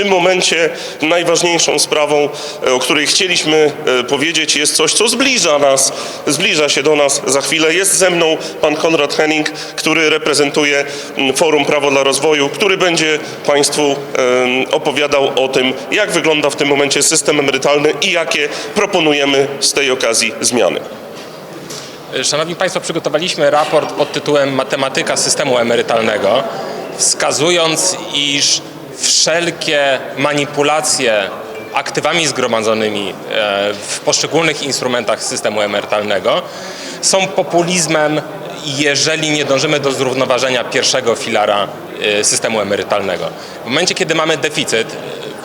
tym momencie najważniejszą sprawą, e, o której chcieliśmy e, powiedzieć, jest coś, co zbliża nas, zbliża się do nas za chwilę. Jest ze mną pan Konrad Henning, który reprezentuje Forum Prawo dla Rozwoju, który będzie Państwu opowiadał o tym, jak wygląda w tym momencie system emerytalny i jakie proponujemy z tej okazji zmiany. Szanowni Państwo, przygotowaliśmy raport pod tytułem Matematyka systemu emerytalnego, wskazując, iż wszelkie manipulacje aktywami zgromadzonymi e, w poszczególnych instrumentach systemu emerytalnego są populizmem, jeżeli nie dążymy do zrównoważenia pierwszego filara e, systemu emerytalnego. W momencie, kiedy mamy deficyt,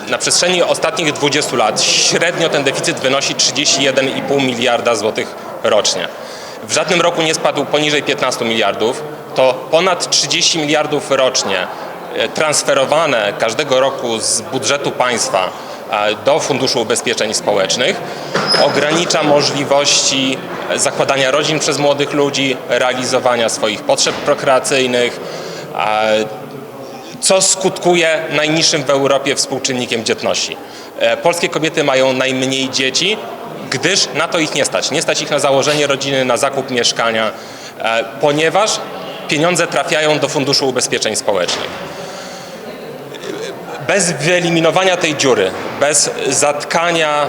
e, na przestrzeni ostatnich 20 lat średnio ten deficyt wynosi 31,5 miliarda złotych rocznie w żadnym roku nie spadł poniżej 15 miliardów, to ponad 30 miliardów rocznie transferowane każdego roku z budżetu państwa e, do Funduszu Ubezpieczeń Społecznych ogranicza możliwości e, zakładania rodzin przez młodych ludzi, realizowania swoich potrzeb prokreacyjnych, co skutkuje najniższym w Europie współczynnikiem dzietności. E, Polskie kobiety mają najmniej dzieci, gdyż na to ich nie stać. Nie stać ich na założenie rodziny, na zakup mieszkania, e, ponieważ pieniądze trafiają do Funduszu Ubezpieczeń Społecznych. Bez wyeliminowania tej dziury, bez zatkania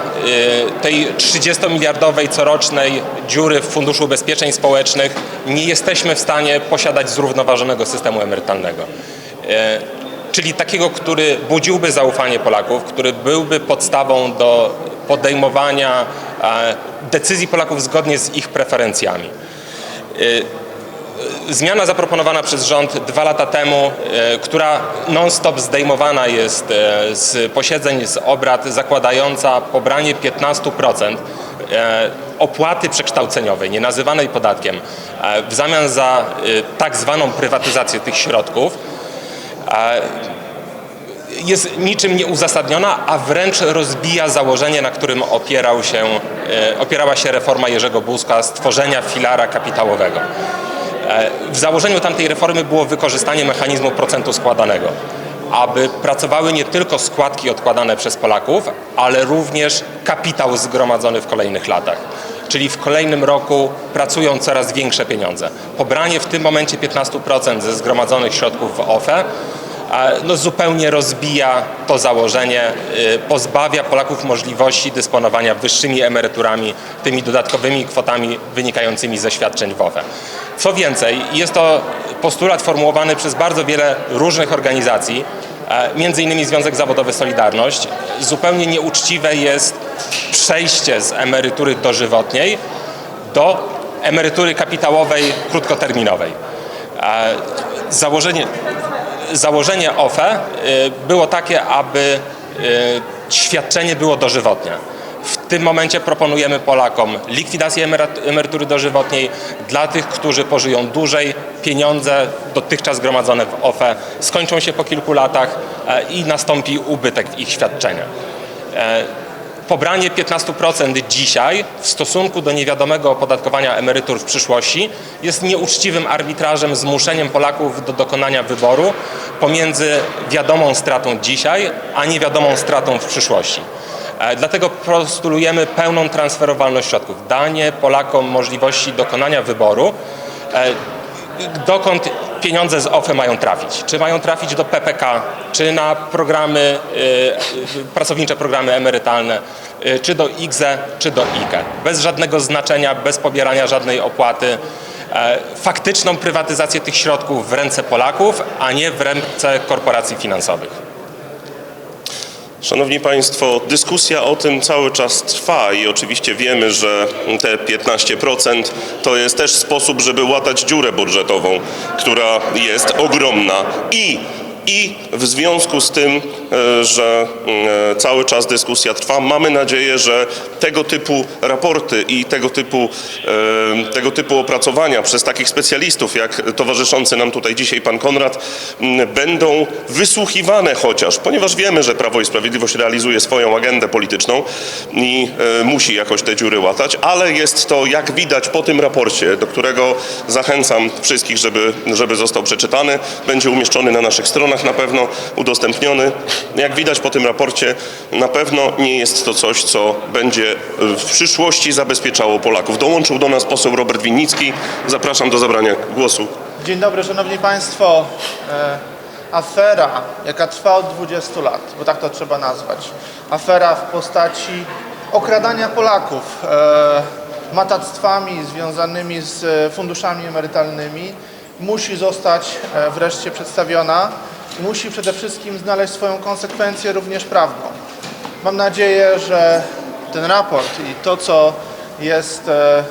y, tej 30-miliardowej corocznej dziury w Funduszu Ubezpieczeń Społecznych nie jesteśmy w stanie posiadać zrównoważonego systemu emerytalnego. Y, Czyli takiego, który budziłby zaufanie Polaków, który byłby podstawą do podejmowania decyzji Polaków zgodnie z ich preferencjami. Zmiana zaproponowana przez rząd dwa lata temu, e, która non-stop zdejmowana jest e, z posiedzeń, z obrad, zakładająca pobranie 15% e, opłaty przekształceniowej, nie nazywanej podatkiem, w zamian za tak zwaną prywatyzację tych środków, jest niczym nieuzasadniona, a wręcz rozbija założenie, na którym opierał się, opierała się reforma Jerzego Buzka stworzenia filara kapitałowego. E, W założeniu tamtej reformy było wykorzystanie mechanizmu procentu składanego, aby pracowały nie tylko składki odkładane przez Polaków, ale również kapitał zgromadzony w kolejnych latach. Czyli w kolejnym roku pracują coraz większe pieniądze. Pobranie w tym momencie 15% ze zgromadzonych środków w OFE no, zupełnie rozbija to założenie, y, pozbawia Polaków możliwości dysponowania wyższymi emeryturami, tymi dodatkowymi kwotami wynikającymi ze świadczeń w OFE. Co więcej, jest to postulat formułowany przez bardzo wiele różnych organizacji, e, między innymi Związek Zawodowy Solidarność. Zupełnie nieuczciwe jest przejście z emerytury dożywotniej do emerytury kapitałowej krótkoterminowej. E, Założenie, założenie OFE y, było takie, aby y, świadczenie było dożywotnie. W tym momencie proponujemy Polakom likwidację emeryt- emerytury dożywotniej dla tych, którzy pożyją dłużej. Pieniądze dotychczas gromadzone w OFE skończą się po kilku latach e, i nastąpi ubytek w ich świadczenia. Pobranie 15% dzisiaj w stosunku do niewiadomego opodatkowania emerytur w przyszłości jest nieuczciwym arbitrażem, zmuszeniem Polaków do dokonania wyboru pomiędzy wiadomą stratą dzisiaj, a niewiadomą stratą w przyszłości. E, Dlatego postulujemy pełną transferowalność środków, danie Polakom możliwości dokonania wyboru, e, dokąd pieniądze z OFE mają trafić. Czy mają trafić do PPK, czy na programy, y, pracownicze programy emerytalne, y, czy do IGZE, czy do IKE. Bez żadnego znaczenia, bez pobierania żadnej opłaty. E, Faktyczną prywatyzację tych środków w ręce Polaków, a nie w ręce korporacji finansowych. Szanowni Państwo, dyskusja o tym cały czas trwa i oczywiście wiemy, że te 15% to jest też sposób, żeby łatać dziurę budżetową, która jest ogromna. I i w związku z tym, e, że e, cały czas dyskusja trwa, mamy nadzieję, że tego typu raporty i tego typu, e, tego typu opracowania przez takich specjalistów, jak towarzyszący nam tutaj dzisiaj pan Konrad, będą wysłuchiwane chociaż, ponieważ wiemy, że Prawo i Sprawiedliwość realizuje swoją agendę polityczną i musi jakoś te dziury łatać, ale jest to, jak widać po tym raporcie, do którego zachęcam wszystkich, żeby, żeby został przeczytany, będzie umieszczony na naszych stronach na pewno udostępniony. Jak widać po tym raporcie, na pewno nie jest to coś, co będzie w przyszłości zabezpieczało Polaków. Dołączył do nas poseł Robert Winnicki. Zapraszam do zabrania głosu. Dzień dobry, Szanowni Państwo. E, afera, jaka trwa od 20 lat, bo tak to trzeba nazwać. Afera w postaci okradania Polaków e, matactwami związanymi z funduszami emerytalnymi musi zostać e, wreszcie przedstawiona musi przede wszystkim znaleźć swoją konsekwencję również prawną. Mam nadzieję, że ten raport i to, co jest e, e,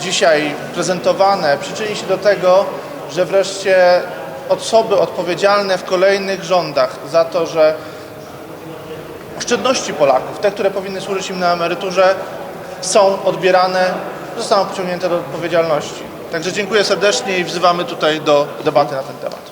dzisiaj prezentowane przyczyni się do tego, że wreszcie osoby odpowiedzialne w kolejnych rządach za to, że oszczędności Polaków, te, które powinny służyć im na emeryturze, są odbierane, zostaną pociągnięte do odpowiedzialności. Także dziękuję serdecznie i wzywamy tutaj do debaty na ten temat.